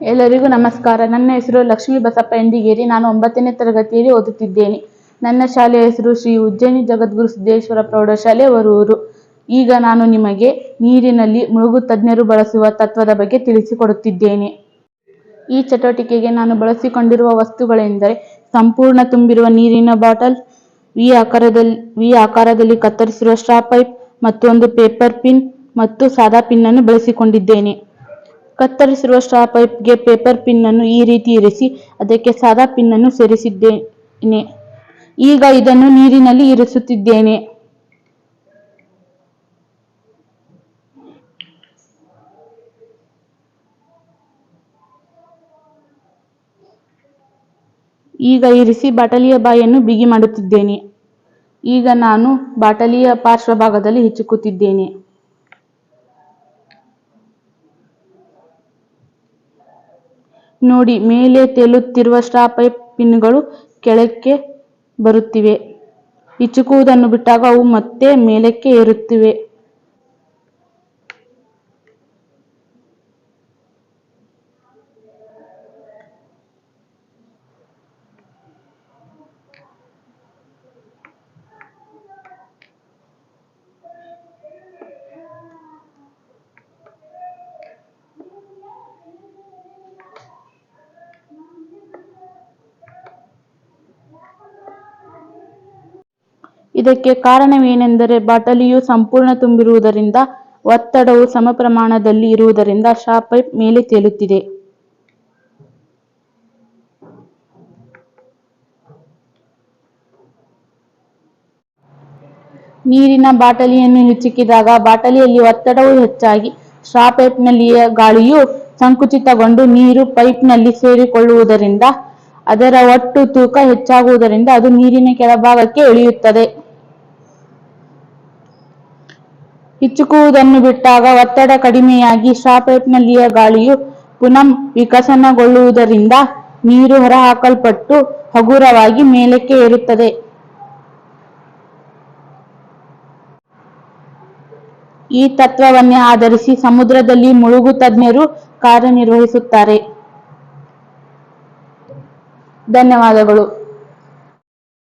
ಎಲ್ಲರಿಗೂ ನಮಸ್ಕಾರ. ನನ್ನ ಹೆಸರು ಲಕ್ಷ್ಮೀ ಬಸಪ್ಪ ಎಂಡಿಗೇರಿ ನಾನು ಒಂಬತ್ತನೇ ತರಗತಿಯಲ್ಲಿ ಓದುತ್ತಿದ್ದೇನೆ. ನನ್ನ ಶಾಲೆಯ ಹೆಸರು ಶ್ರೀ ಉಜ್ಜಯಿನಿ ಜಗದ್ಗುರು ಸಿದ್ದೇಶ್ವರ ಪ್ರೌಢಶಾಲೆ ವರೂರು ಈಗ ನಾನು ನಿಮಗೆ ನೀರಿನಲ್ಲಿ ಮುಳುಗು ತಜ್ಞರು ಬಳಸುವ ತತ್ವದ ಬಗ್ಗೆ ತಿಳಿಸಿಕೊಡುತ್ತಿದ್ದೇನೆ. ಈ ಚಟುವಟಿಕೆಗೆ ನಾನು ಬಳಸಿಕೊಂಡಿರುವ ವಸ್ತುಗಳೆಂದರೆ ಸಂಪೂರ್ಣ ತುಂಬಿರುವ ನೀರಿನ ಬಾಟಲ್ ವಿ ಆಕಾರದಲ್ಲಿ ವಿ ಆಕಾರದಲ್ಲಿ ಕತ್ತರಿಸಿರುವ ಸ್ಟ್ರಾ ಪೈಪ್ ಮತ್ತು ಒಂದು ಪೇಪರ್ ಪಿನ್, ಮತ್ತು ಸಾದಾ ಪಿನ್ ಅನ್ನು ಬಳಸಿಕೊಂಡಿದ್ದೇನೆ. ಕತ್ತರಿಸಿರುವ ಸ್ಟ್ರಾ ಪೈಪ್ಗೆ ಪೇಪರ್ ಪಿನ್ ಅನ್ನು ಈ ರೀತಿ ಇರಿಸಿ, ಅದಕ್ಕೆ ಸಾದಾ ಪಿನ್ ಅನ್ನು ಸೇರಿಸಿದ್ದೇನೆ. ಈಗ ಇದನ್ನು ನೀರಿನಲ್ಲಿ ಇರಿಸುತ್ತಿದ್ದೇನೆ. ಈಗ ಇರಿಸಿ ಬಾಟಲಿಯ ಬಾಯನ್ನು ಬಿಗಿ ಮಾಡುತ್ತಿದ್ದೇನೆ. ಈಗ ನಾನು ಬಾಟಲಿಯ ಪಾರ್ಶ್ವಭಾಗದಲ್ಲಿ ಹಿಚ್ಚುಕುತ್ತಿದ್ದೇನೆ ನೋಡಿ ಮೇಲೆ ತೇಲುತ್ತಿರುವ ಸ್ಟಾಪ್ ಪೈಪ್ ಪಿನ್ಗಳು ಕೆಳಕ್ಕೆ ಬರುತ್ತಿವೆ. ಇಚುಕುವುದನ್ನು ಬಿಟ್ಟಾಗ ಅವು ಮತ್ತೆ ಮೇಲಕ್ಕೆ ಏರುತ್ತಿವೆ. ಇದಕ್ಕೆ ಕಾರಣವೇನೆಂದರೆ ಬಾಟಲಿಯು ಸಂಪೂರ್ಣ ತುಂಬಿರುವುದರಿಂದ, ಒತ್ತಡವು ಸಮ ಪ್ರಮಾಣದಲ್ಲಿ ಇರುವುದರಿಂದ ಶಾ ಪೈಪ್ ಮೇಲೆ ತೇಲುತ್ತಿದೆ. ನೀರಿನ ಬಾಟಲಿಯನ್ನು ಹೆಚ್ಚಿಕ್ಕಿದಾಗ ಬಾಟಲಿಯಲ್ಲಿ ಒತ್ತಡವು ಹೆಚ್ಚಾಗಿ ಶಾ ಪೈಪ್ನಲ್ಲಿಯ ಗಾಳಿಯು ಸಂಕುಚಿತಗೊಂಡು ನೀರು ಪೈಪ್ನಲ್ಲಿ ಸೇರಿಕೊಳ್ಳುವುದರಿಂದ, ಅದರ ಒಟ್ಟು ತೂಕ ಹೆಚ್ಚಾಗುವುದರಿಂದ ಅದು ನೀರಿನ ಕೆಳಭಾಗಕ್ಕೆ ಇಳಿಯುತ್ತದೆ. ಹಿಚ್ಚುಕುವುದನ್ನು ಬಿಟ್ಟಾಗ ಒತ್ತಡ ಕಡಿಮೆಯಾಗಿ ಶಾಪೆಟ್ನಲ್ಲಿಯ ಗಾಳಿಯು ಪುನಃ ವಿಕಸನಗೊಳ್ಳುವುದರಿಂದ ನೀರು ಹೊರಹಾಕಲ್ಪಟ್ಟು ಹಗುರವಾಗಿ ಮೇಲಕ್ಕೆ ಏರುತ್ತದೆ. ಈ ತತ್ವವನ್ನೇ ಆಧರಿಸಿ ಸಮುದ್ರದಲ್ಲಿ ಮುಳುಗು ತಜ್ಞರು ಕಾರ್ಯನಿರ್ವಹಿಸುತ್ತಾರೆ. ಧನ್ಯವಾದಗಳು.